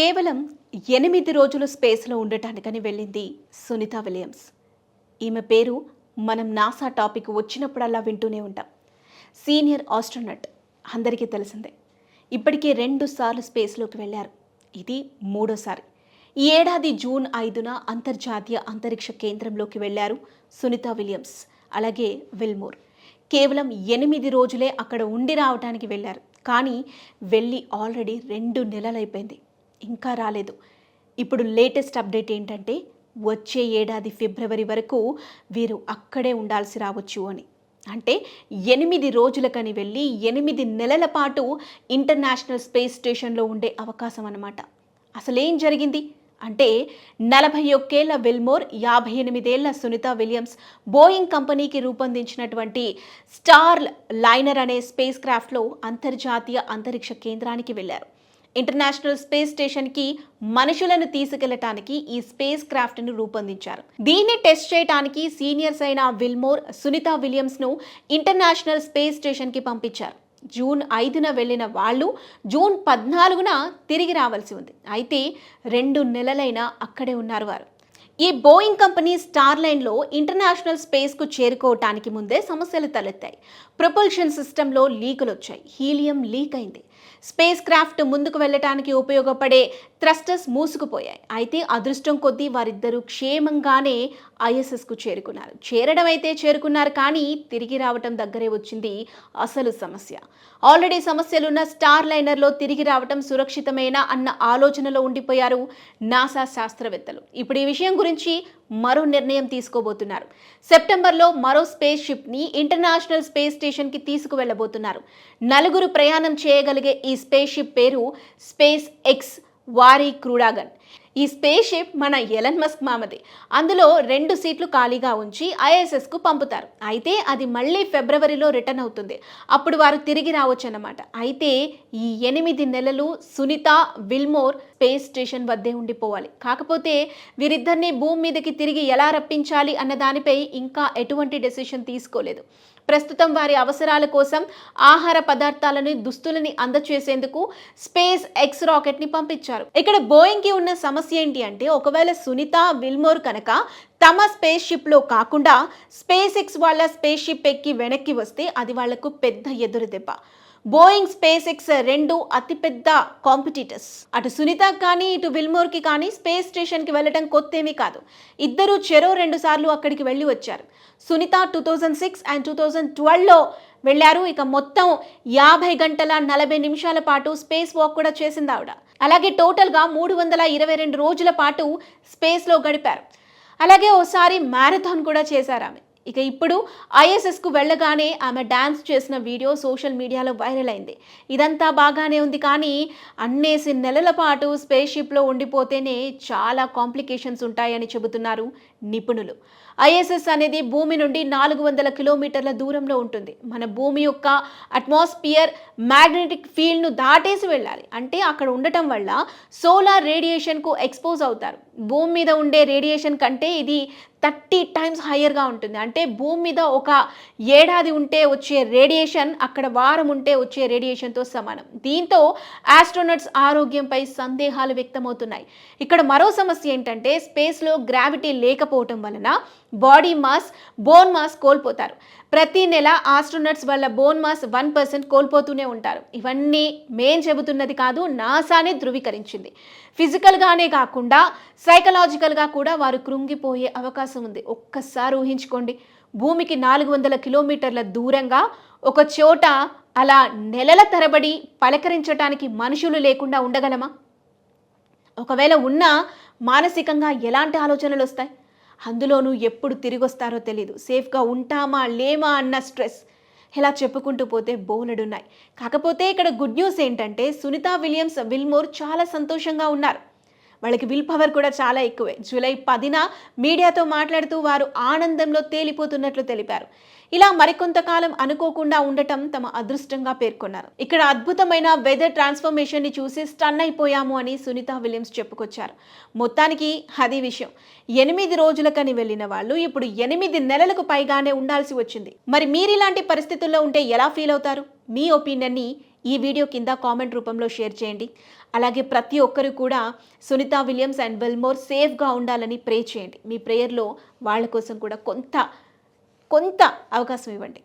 కేవలం ఎనిమిది రోజులు స్పేస్లో ఉండటానికని వెళ్ళింది సునీత విలియమ్స్. ఈమె పేరు మనం నాసా టాపిక్ వచ్చినప్పుడల్లా వింటూనే ఉంటాం. సీనియర్ ఆస్ట్రోనట్ అందరికీ తెలిసిందే. ఇప్పటికే రెండు సార్లు స్పేస్లోకి వెళ్ళారు. ఇది మూడోసారి. ఈ ఏడాది జూన్ ఐదున అంతర్జాతీయ అంతరిక్ష కేంద్రంలోకి వెళ్ళారు సునీత విలియమ్స్ అలాగే విల్మోర్. కేవలం ఎనిమిది రోజులే అక్కడ ఉండి రావడానికి వెళ్ళారు. కానీ వెళ్ళి ఆల్రెడీ రెండు నెలలైపోయింది. ఇంకా రాలేదు. ఇప్పుడు లేటెస్ట్ అప్డేట్ ఏంటంటే వచ్చే ఏడాది ఫిబ్రవరి వరకు వీరు అక్కడే ఉండాల్సి రావచ్చు అని. అంటే ఎనిమిది రోజులకని వెళ్ళి ఎనిమిది నెలల పాటు ఇంటర్నేషనల్ స్పేస్ స్టేషన్లో ఉండే అవకాశం అన్నమాట. అసలేం జరిగింది? అంటే నలభై ఒక్కేళ్ళ విల్మోర్ యాభై ఎనిమిదేళ్ళ సునీత విలియమ్స్ బోయింగ్ కంపెనీకి రూపొందించినటువంటి స్టార్ లైనర్ అనే స్పేస్ క్రాఫ్ట్లో అంతర్జాతీయ అంతరిక్ష కేంద్రానికి వెళ్ళారు. ఇంటర్నేషనల్ స్పేస్ స్టేషన్కి మనుషులను తీసుకెళ్ళటానికి ఈ స్పేస్ క్రాఫ్ట్ను రూపొందించారు. దీన్ని టెస్ట్ చేయడానికి సీనియర్స్ అయిన విల్మోర్ సునీత విలియమ్స్ను ఇంటర్నేషనల్ స్పేస్ స్టేషన్కి పంపించారు. జూన్ ఐదున వెళ్ళిన వాళ్ళు జూన్ పద్నాలుగున తిరిగి రావాల్సి ఉంది. అయితే రెండు నెలలైనా అక్కడే ఉన్నారు వారు. ఈ బోయింగ్ కంపెనీ స్టార్ లైన్లో ఇంటర్నేషనల్ స్పేస్కు చేరుకోవటానికి ముందే సమస్యలు తలెత్తాయి. ప్రొపల్షన్ సిస్టంలో లీకులు వచ్చాయి హీలియం లీక్ అయింది. స్పేస్ క్రాఫ్ట్ ముందుకు వెళ్ళటానికి ఉపయోగపడే థ్రస్టర్స్ మూసుకుపోయాయి. అయితే అదృష్టం కొద్దీ వారిద్దరూ క్షేమంగానే ఐఎస్ఎస్కు చేరుకున్నారు. చేరడం అయితే చేరుకున్నారు కానీ తిరిగి రావటం దగ్గరే వచ్చింది అసలు సమస్య. ఆల్రెడీ సమస్యలున్న స్టార్ లైనర్లో తిరిగి రావటం సురక్షితమేనా అన్న ఆలోచనలో ఉండిపోయారు నాసా శాస్త్రవేత్తలు. ఇప్పుడు ఈ విషయం గురించి మరో నిర్ణయం తీసుకోబోతున్నారు. సెప్టెంబర్లో మరో స్పేస్ షిప్ని ఇంటర్నేషనల్ స్పేస్ స్టేషన్కి తీసుకువెళ్ళబోతున్నారు. నలుగురు ప్రయాణం చేయగలిగే ఈ స్పేస్ షిప్ పేరు స్పేస్ ఎక్స్ వారీ క్రూడాగన్. ఈ స్పేస్ షిప్ మన ఎలన్ మస్క్ మామది. అందులో రెండు సీట్లు ఖాళీగా ఉంచి ఐఎస్ఎస్కు పంపుతారు. అయితే అది మళ్ళీ ఫిబ్రవరిలో రిటర్న్ అవుతుంది. అప్పుడు వారు తిరిగి రావచ్చు అన్నమాట అయితే ఈ ఎనిమిది నెలలు సునీత విల్మోర్ స్పేస్ స్టేషన్ వద్దే ఉండిపోవాలి. కాకపోతే వీరిద్దరిని భూమి మీదకి తిరిగి ఎలా రప్పించాలి అన్న దానిపై ఇంకా ఎటువంటి డెసిషన్ తీసుకోలేదు. ప్రస్తుతం వారి అవసరాల కోసం ఆహార పదార్థాలని దుస్తులని అందచేసేందుకు స్పేస్ ఎక్స్ రాకెట్ని పంపించారు. ఇక్కడ బోయింగ్కి ఉన్న సమస్య ఏంటి అంటే ఒకవేళ సునీత విల్మోర్ కనుక తమ స్పేస్ షిప్లో కాకుండా స్పేస్ ఎక్స్ వాళ్ళ స్పేస్ షిప్ ఎక్కి వెనక్కి వస్తే అది వాళ్ళకు పెద్ద ఎదురు దెబ్బ బోయింగ్ స్పేస్ ఎక్స్ రెండు అతిపెద్ద కాంపిటీటర్స్. అటు సునీత కానీ ఇటు విల్మోర్కి కానీ స్పేస్ స్టేషన్కి వెళ్ళడం కొత్త ఏమీ కాదు. ఇద్దరు చెరో రెండు సార్లు అక్కడికి వెళ్ళి వచ్చారు. Sunita two thousand six and two thousand ట్వెల్వ్లో వెళ్ళారు. ఇక మొత్తం యాభై గంటల నలభై నిమిషాల పాటు స్పేస్ వాక్ కూడా చేసింది ఆవిడ. అలాగే టోటల్గా మూడు వందల ఇరవై రెండు రోజుల పాటు స్పేస్లో గడిపారు. అలాగే ఓసారి మ్యారథాన్ కూడా చేశారు ఆమె. ఇక ఇప్పుడు ఐఎస్ఎస్కు వెళ్ళగానే ఆమె డ్యాన్స్ చేసిన వీడియో సోషల్ మీడియాలో వైరల్ అయింది. ఇదంతా బాగానే ఉంది కానీ అన్నేసి నెలల పాటు స్పేస్ షిప్లో ఉండిపోతేనే చాలా కాంప్లికేషన్స్ ఉంటాయని చెబుతున్నారు నిపుణులు. ఐఎస్ఎస్ అనేది భూమి నుండి నాలుగు వందల కిలోమీటర్ల దూరంలో ఉంటుంది. మన భూమి యొక్క అట్మాస్ఫియర్ మ్యాగ్నెటిక్ ఫీల్డ్ను దాటేసి వెళ్ళాలి. అంటే అక్కడ ఉండటం వల్ల సోలార్ రేడియేషన్కు ఎక్స్పోజ్ అవుతారు. భూమి మీద ఉండే రేడియేషన్ కంటే ఇది థర్టీ టైమ్స్ హయ్యర్గా ఉంటుంది. అంటే భూమి మీద ఒక ఏడాది ఉంటే వచ్చే రేడియేషన్ అక్కడ వారం ఉంటే వచ్చే రేడియేషన్తో సమానం. దీంతో ఆస్ట్రోనట్స్ ఆరోగ్యంపై సందేహాలు వ్యక్తమవుతున్నాయి. ఇక్కడ మరో సమస్య ఏంటంటే స్పేస్లో గ్రావిటీ లేకపోవటం వలన బాడీ మాస్ బోన్ మాస్ కోల్పోతారు. ప్రతి నెల ఆస్ట్రోనట్స్ వల్ల బోన్ మాస్ వన్ పర్సెంట్ కోల్పోతూనే ఉంటారు. ఇవన్నీ మేం చెబుతున్నది కాదు నాసానే ధృవీకరించింది. ఫిజికల్గానే కాకుండా సైకలాజికల్గా కూడా వారు కృంగిపోయే అవకాశం ఉంది. ఒక్కసారి ఊహించుకోండి భూమికి నాలుగు వందల కిలోమీటర్ల దూరంగా ఒక చోట అలా నెలల తరబడి పలకరించటానికి మనుషులు లేకుండా ఉండగలమా? ఒకవేళ ఉన్నా మానసికంగా ఎలాంటి ఆలోచనలు వస్తాయి? అందులోనూ ఎప్పుడు తిరిగి వస్తారో తెలియదు సేఫ్గా ఉంటామా లేమా అన్న స్ట్రెస్ ఇలా చెప్పుకుంటూ పోతే బోలెడున్నాయి. కాకపోతే ఇక్కడ గుడ్ న్యూస్ ఏంటంటే సునీత విలియమ్స్ విల్మోర్ చాలా సంతోషంగా ఉన్నారు. వాళ్ళకి విల్ పవర్ కూడా చాలా ఎక్కువే. జూలై పదిన మీడియాతో మాట్లాడుతూ వారు ఆనందంలో తేలిపోతున్నట్లు తెలిపారు. ఇలా మరికొంతకాలం అనుకోకుండా ఉండటం తమ అదృష్టంగా పేర్కొన్నారు. ఇక్కడ అద్భుతమైన వెదర్ ట్రాన్స్ఫర్మేషన్ని చూసి స్టన్ అయిపోయాము అని సునీత విలియమ్స్ చెప్పుకొచ్చారు. మొత్తానికి అది విషయం. ఎనిమిది రోజులకని వెళ్ళిన వాళ్ళు ఇప్పుడు ఎనిమిది నెలలకు పైగానే ఉండాల్సి వచ్చింది. మరి మీరు ఇలాంటి పరిస్థితుల్లో ఉంటే ఎలా ఫీల్ అవుతారు? మీ ఒపీనియన్ని ఈ వీడియో కింద కామెంట్ రూపంలో షేర్ చేయండి. అలాగే ప్రతి ఒక్కరు కూడా సునీత విలియమ్స్ అండ్ వెల్మోర్ సేఫ్గా ఉండాలని ప్రే చేయండి. మీ ప్రేయర్లో వాళ్ళ కోసం కూడా కొంత కొంత అవకాశం ఇవ్వండి.